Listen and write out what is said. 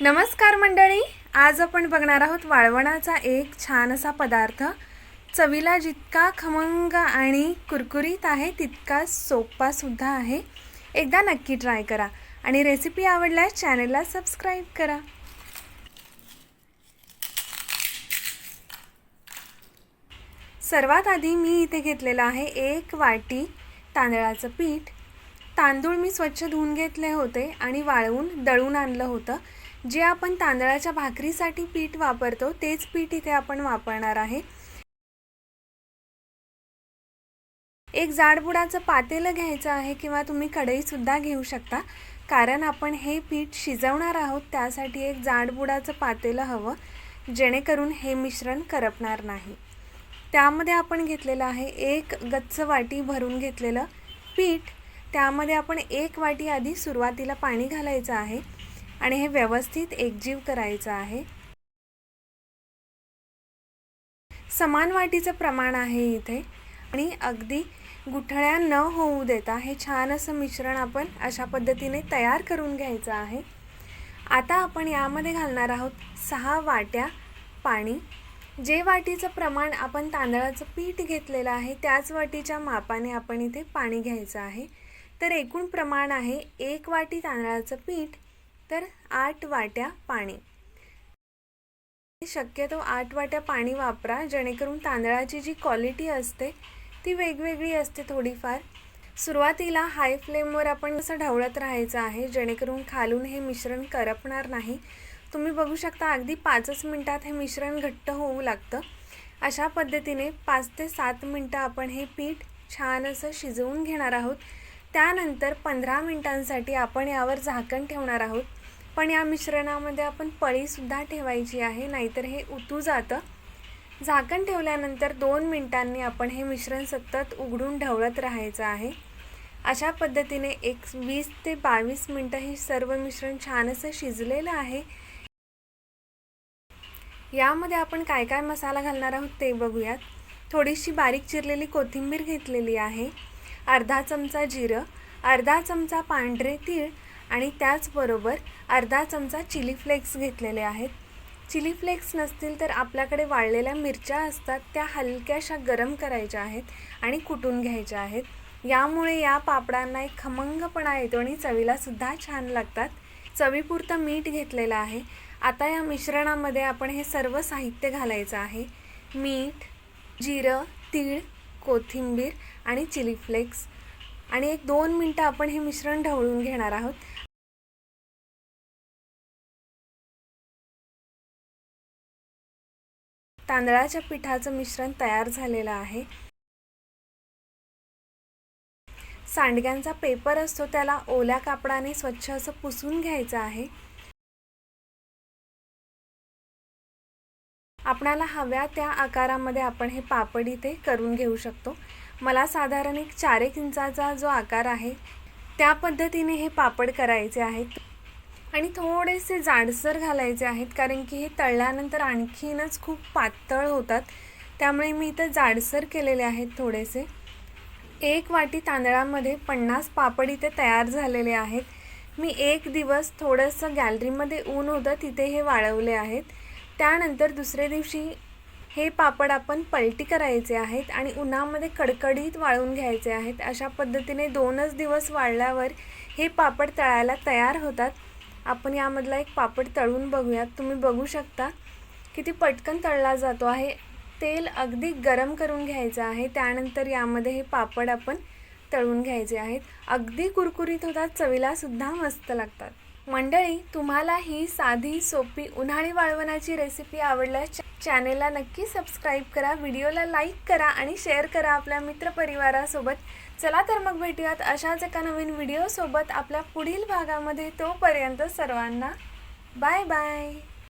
नमस्कार मंडळी आज आपण बघणार आहोत वाळवणाचा एक छान असा पदार्थ. चवीला जितका खमंग आणि कुरकुरीत आहे तितका सोपा सुद्धा आहे. एकदा नक्की ट्राय करा आणि रेसिपी आवडल्यास चॅनलला सबस्क्राईब करा. सर्वात आधी मी इथे घेतलेलं आहे एक वाटी तांदळाचं पीठ. तांदूळ मी स्वच्छ धुवून घेतले होते आणि वाळवून दळून आणलं होतं. जे आपण तांदळाच्या भाकरीसाठी पीठ वापरतो तेच पीठ इथे आपण वापरणार आहे. एक जाडबुडाचं पातेलं घ्यायचं आहे किंवा तुम्ही कढईसुद्धा घेऊ शकता. कारण आपण हे पीठ शिजवणार आहोत त्यासाठी एक जाडबुडाचं पातेलं हवं जेणेकरून हे मिश्रण करपणार नाही. त्यामध्ये आपण घेतलेलं आहे एक गच्च वाटी भरून घेतलेलं पीठ. त्यामध्ये आपण एक वाटी आधी सुरुवातीला पाणी घालायचं आहे. आणि हे व्यवस्थित एकजीव करायचं आहे. समान वाटीचं प्रमाण आहे इथे. आणि अगदी गुठळ्या न होऊ देता हे छान असं मिश्रण आपण अशा पद्धतीने तयार करून घ्यायचं आहे. आता आपण यामध्ये घालणार आहोत सहा वाट्या पाणी. जे वाटीचं प्रमाण आपण तांदळाचं पीठ घेतलेलं आहे त्याच वाटीच्या मापाने आपण इथे पाणी घ्यायचं आहे. तर एकूण प्रमाण आहे एक वाटी तांदळाचं पीठ तर आठ वाट्या पाणी. शक्यतो आठ वाट्या पाणी वापरा जेणेकरून तांदळाची जी क्वालिटी असते ती वेगवेगळी असते थोडीफार. सुरुवातीला हाय फ्लेमवर आपण असं ढवळत राहायचं आहे जेणेकरून खालून हे मिश्रण करपणार नाही. तुम्ही बघू शकता अगदी पाचच मिनटात हे मिश्रण घट्ट होऊ लागतं. अशा पद्धतीने पाच ते सात मिनटं आपण हे पीठ छान असं शिजवून घेणार आहोत. त्यानंतर पंधरा मिनटांसाठी आपण यावर झाकण ठेवणार आहोत. पण या मिश्रणामध्ये आपण पळीसुद्धा ठेवायची आहे नाहीतर हे उतू जातं. झाकण ठेवल्यानंतर दोन मिनटांनी आपण हे मिश्रण सतत उघडून ढवळत राहायचं आहे. अशा पद्धतीने एक वीस ते बावीस मिनटं हे सर्व मिश्रण छान असं शिजलेलं आहे. यामध्ये आपण काय काय मसाला घालणार आहोत ते बघूयात. थोडीशी बारीक चिरलेली कोथिंबीर घेतलेली आहे. अर्धा चमचा जिरं अर्धा चमचा पांढरे तीळ आणि त्याचबरोबर अर्धा चमचा चिली फ्लेक्स घेतलेले आहेत. चिली फ्लेक्स नसतील तर आपल्याकडे वाळलेल्या मिरच्या असतात त्या हलक्याशा गरम करायच्या आहेत आणि कुटून घ्यायच्या आहेत. यामुळे या पापडांना एक खमंगपणा येतो आणि चवीलासुद्धा छान लागतात. चवीपुरतं मीठ घेतलेलं आहे. आता या मिश्रणामध्ये आपण हे सर्व साहित्य घालायचं आहे. मीठ जिरं तीळ कोथिंबीर आणि चिली फ्लेक्स. आणि एक दोन मिनटं आपण हे मिश्रण ढवळून घेणार आहोत. तांदळाच्या पिठाचं मिश्रण तयार झालेलं आहे. सांडग्यांचा पेपर असतो त्याला ओल्या कापडाने स्वच्छ असं पुसून घ्यायचं आहे. आपणाला हव्या त्या आकारामध्ये आपण हे पापड इथे करून घेऊ शकतो. मला साधारण एक चार एक इंचाचा जो आकार आहे त्या पद्धतीने हे पापड करायचे आहेत. आणि थोडेसे जाडसर घालायचे आहेत कारण की हे तळल्यानंतर आणखीनच खूप पातळ होतात. त्यामुळे मी इथं जाडसर केलेले आहेत थोडेसे. एक वाटी तांदळामध्ये पन्नास पापड इथे तयार झालेले आहेत. मी एक दिवस थोडंसं गॅलरीमध्ये ऊन होतं तिथे हे वाळवले आहेत. त्यानंतर दुसऱ्या दिवशी हे पापड आपण पलटी करायचे आहेत आणि उन्हामध्ये कडकडीत वाळून घ्यायचे आहेत. अशा पद्धतीने दोनच दिवस वाळल्यावर हे पापड तळायला तयार होतात. आपण यामधला एक पापड तळून बघूयात. तुम्ही बघू शकता किती पटकन तळला जातो आहे. तेल अगदी गरम करून घ्यायचं आहे. त्यानंतर यामध्ये हे पापड आपण तळून घ्यायचे आहेत. अगदी कुरकुरीत होतात चवीलासुद्धा मस्त लागतात. मंडळी तुम्हाला ही साधी सोपी उन्हाळी वाळवणाची रेसिपी आवडल्यास चॅनेलला नक्की सबस्क्राईब करा व्हिडिओला लाईक करा आणि शेअर करा आपल्या मित्रपरिवारासोबत. चला तर मग भेटूयात अशाच एका नवीन व्हिडिओसोबत आपल्या पुढील भागामध्ये. तोपर्यंत सर्वांना बाय बाय